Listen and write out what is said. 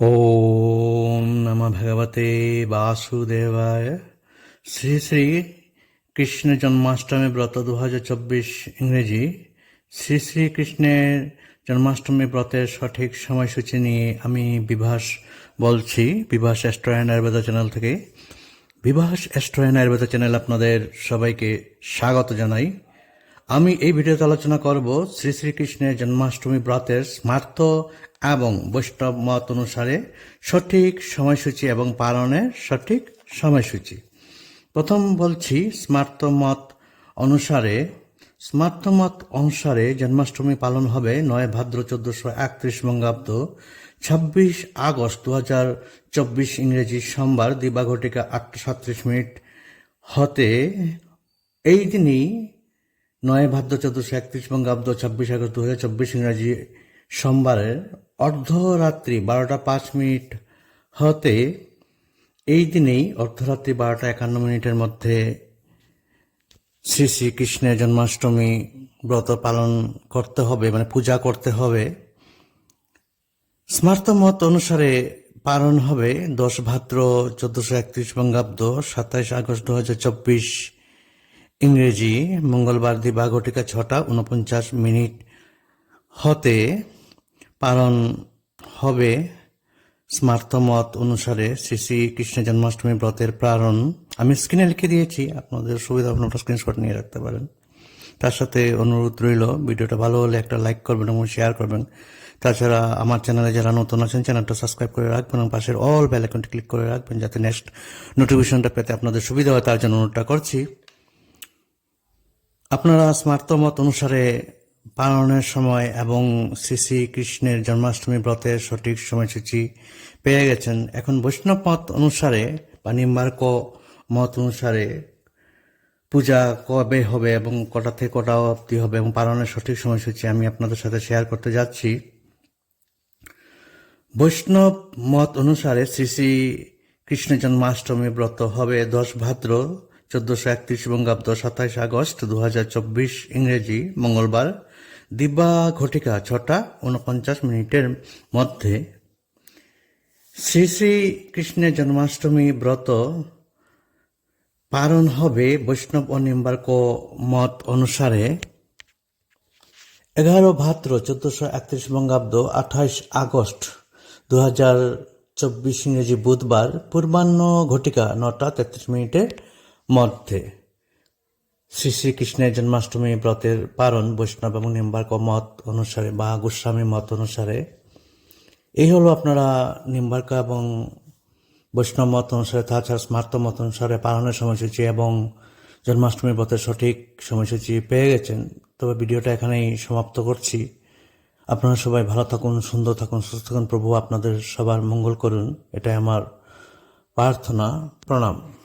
ওম নম ভগবতে বাসুদেবায়। শ্রী শ্রী কৃষ্ণ জন্মাষ্টমী ব্রত দু হাজার চব্বিশ ইংরেজি। শ্রী শ্রী কৃষ্ণের জন্মাষ্টমী ব্রতের সঠিক সময়সূচি নিয়ে আমি বিভাস বলছি। Bibhas astro and Ayurveda channel থেকে। Bibhas astro and Ayurveda channel আপনাদের সবাইকে স্বাগত জানাই। আমি এই ভিডিওতে আলোচনা করব শ্রী শ্রীকৃষ্ণের জন্মাষ্টমী ব্রতের স্মার্ত এবং বৈষ্ণব মত অনুসারে সঠিক সময়সূচি এবং পালনের সঠিক সময়সূচি। প্রথম বলছি স্মার্ত মত অনুসারে স্মার্ত মত অনুসারে জন্মাষ্টমী পালন হবে নয় ভাদ্র চোদ্দশো একত্রিশ বঙ্গাব্দ ছাব্বিশ আগস্ট দু হাজার চব্বিশ ইংরেজি সোমবার দিবাঘটিকা আটটা সাতত্রিশ মিনিট হতে। এই দিনই নয় ভাদ্র চোদ্দশো একত্রিশ বঙ্গাব্দ ছাব্বিশ আগস্ট দু হাজার চব্বিশ ইংরাজি সোমবারের অর্ধরাত্রি বারোটা পাঁচ মিনিট হতে এই দিনেই অর্ধরাত্রি বারোটা একান্ন মিনিটের মধ্যে শ্রী শ্রীকৃষ্ণের জন্মাষ্টমী ব্রত পালন করতে হবে মানে পূজা করতে হবে। স্মার্ত মত অনুসারে পালন হবে দশ ভাদ্র চোদ্দশো একত্রিশ বঙ্গাব্দ সাতাইশ আগস্ট দু হাজার চব্বিশ ইংরেজি মঙ্গলবার দিবা ঘটিকা ছটা উনপঞ্চাশ মিনিট হতে পালন হবে স্মার্তমত অনুসারে শ্রী শ্রী কৃষ্ণ জন্মাষ্টমী ব্রতের প্রারণ আমি স্ক্রিনে লিখে দিয়েছি, আপনাদের সুবিধা আপনারা স্ক্রিনশট নিয়ে রাখতে পারেন। তার সাথে অনুরোধ রইল, ভিডিওটা ভালো হলে একটা লাইক করবেন এবং শেয়ার করবেন। তাছাড়া আমার চ্যানেলে যারা নতুন আছেন চ্যানেলটা সাবস্ক্রাইব করে রাখবেন এবং পাশের অল বেল আইকনটি ক্লিক করে রাখবেন, যাতে নেক্সট নোটিফিকেশনটা পেতে আপনাদের সুবিধা হয়। তার জন্য অনুরোধটা করছি। আপনারা স্মার্ত মত অনুসারে পালনের সময় এবং শ্রী শ্রী কৃষ্ণের জন্মাষ্টমী ব্রতের সঠিক সময়সূচি পেয়ে গেছেন। এখন বৈষ্ণব মত অনুসারে বা নিম্বার্ক মত অনুসারে পূজা কবে হবে এবং কটা থেকে কটা অবধি হবে এবং পালনের সঠিক সময়সূচি আমি আপনাদের সাথে শেয়ার করতে যাচ্ছি। বৈষ্ণব মত অনুসারে শ্রী শ্রী কৃষ্ণ জন্মাষ্টমী ব্রত হবে দশ ভাদ্র চোদ্দশো একত্রিশ বঙ্গাব্দ সাতাইশ আগস্ট দু ইংরেজি মঙ্গলবার দিব্যা ঘটিকা ছটা উনপঞ্চাশ মিনিটের মধ্যে। শ্রী শ্রী কৃষ্ণের জন্মাষ্টমী ব্রত পালন হবে বৈষ্ণব ও নিম্বার্ক মত অনুসারে। এগারো ভাদ্র চোদ্দশো একত্রিশ বঙ্গাব্দ আঠাইশ আগস্ট দু হাজার চব্বিশ ইংরেজি বুধবার পূর্বাহ্ন ঘটিকা নটা তেত্রিশ মিনিটের মধ্যে। শ্রী শ্রীকৃষ্ণের জন্মাষ্টমী ব্রতের পালন বৈষ্ণব এবং নিম্বার্ক মত অনুসারে বা গোস্বামী মত অনুসারে। এই হলো আপনারা নিম্বার্ক এবং বৈষ্ণব মত অনুসারে, তাছাড়া স্মার্ত মত অনুসারে পালনের সময়সূচি এবং জন্মাষ্টমী ব্রতের সঠিক সময়সূচি পেয়ে গেছেন। তবে ভিডিওটা এখানেই সমাপ্ত করছি। আপনারা সবাই ভালো থাকুন, সুন্দর থাকুন, সুস্থ থাকুন। প্রভু আপনাদের সবার মঙ্গল করুন। এটাই আমার প্রার্থনা, প্রণাম।